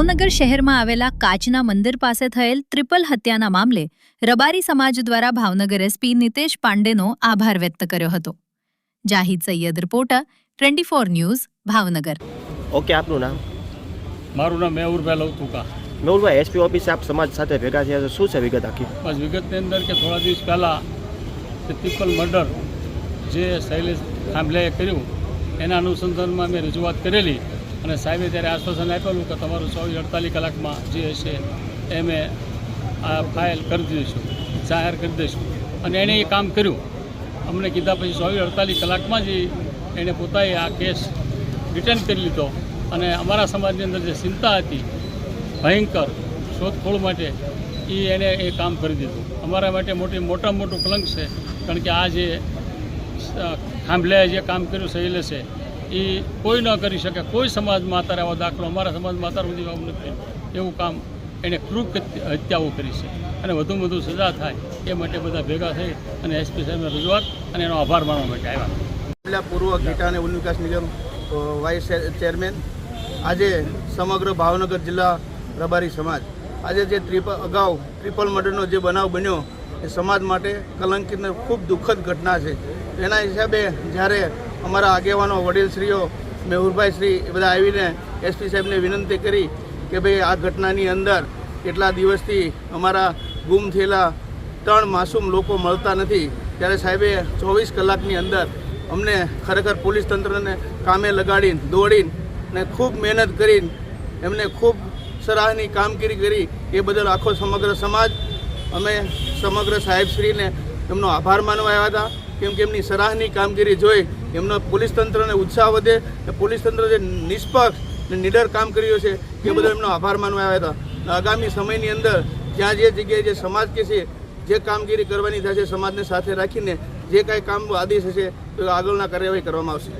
ભાવનગર શહેરમાં આવેલા કાચના મંદિર પાસે થયેલ ત્રિપલ હત્યાના મામલે રબારી સમાજ દ્વારા ભાવનગર એસપી નિતેશ પાંડેનો આભાર વ્યક્ત કર્યો હતો. Zahid Saiyed reporter twenty four news Bhavnagar. Okay આપનું નામ? મારું નામ મેહુરભાઈ લવતુકા. મેહુરભાઈ એસપી ઓફિસે આપ સમાજ સાથે ભેગા થયા છે. શું છે વિગત આખી? બસ વિગતની અંદર કે થોડા દિવસ પહેલાં ટ્રિપલ ત્રિપલ મર્ડર જે શૈલેષ ખાંભલેએ કર્યું એના અનુસંધાનમાં મેં રજૂઆત કરેલી. અને સાહેબે ત્યારે આશ્વાસન આપેલું કે તમારું ચોવીસ અડતાલીસ કલાકમાં જે હશે એ મેં આ ફાઇલ કરી દઈશું, જાહેર કરી દઈશું. અને એણે એ કામ કર્યું. અમને કીધા પછી ચોવીસ અડતાલીસ કલાકમાં જ એણે પોતાએ આ કેસ રિટર્ન કરી લીધો. અને અમારા સમાજની અંદર જે ચિંતા હતી, ભયંકર શોધખોળ માટે, એ એણે એ કામ કરી દીધું. અમારા માટે મોટી મોટા મોટું કલંક છે, કારણ કે આ જે ખાંભલે જે કામ કર્યું શૈલે છે એ કોઈ ન કરી શકે. કોઈ સમાજમાં અત્યારે આવો દાખલો અમારા સમાજમાં અત્યાર સુધી આવું નથી. એવું કામ એણે ક્રૂક હત્યાઓ કરી છે. અને વધુ વધુ સજા થાય એ માટે બધા ભેગા થઈ અને એસપી સાહેબને રજૂઆત અને એનો આભાર માનવા માટે આવ્યા. જિલ્લા પૂર્વ ગીટા અને ઉન વિકાસ નિગમ વાઇસ ચેરમેન, આજે સમગ્ર ભાવનગર જિલ્લા રબારી સમાજ, આજે જે ત્રિપલ અગાઉ ટ્રિપલ મર્ડરનો જે બનાવ બન્યો, એ સમાજ માટે કલંકિત ખૂબ દુઃખદ ઘટના છે. એના હિસાબે જ્યારે અમારા આગેવાનો, વડીલશ્રીઓ, મેહુરભાઈ શ્રી, એ બધા આવીને એસપી સાહેબને વિનંતી કરી કે ભાઈ આ ઘટનાની અંદર કેટલા દિવસથી અમારા ગુમ થયેલા ત્રણ માસૂમ લોકો મળતા નથી. ત્યારે સાહેબે ચોવીસ કલાકની અંદર અમને ખરેખર પોલીસ તંત્રને કામે લગાડીને, દોડીને ને ખૂબ મહેનત કરીને એમને ખૂબ સરાહની કામગીરી કરી. એ બદલ આખો સમગ્ર સમાજ, અમે સમગ્ર સાહેબશ્રીને એમનો આભાર માનવા આવ્યા હતા. કેમ કે એમની સરાહની કામગીરી જોઈ એમનો પોલીસ તંત્રને ઉત્સાહ વધે પોલીસ તંત્ર જે નિષ્પક્ષ ને નિડર કામ કર્યું છે એ બદલ એમનો આભાર માનવા આવ્યા હતા. આગામી સમયની અંદર જ્યાં જે જગ્યાએ જે સમાજ કે છે જે કામગીરી કરવાની થશે સમાજને સાથે રાખીને જે કાંઈ કામ આદેશ હશે તો આગળના કાર્યવાહી કરવામાં આવશે.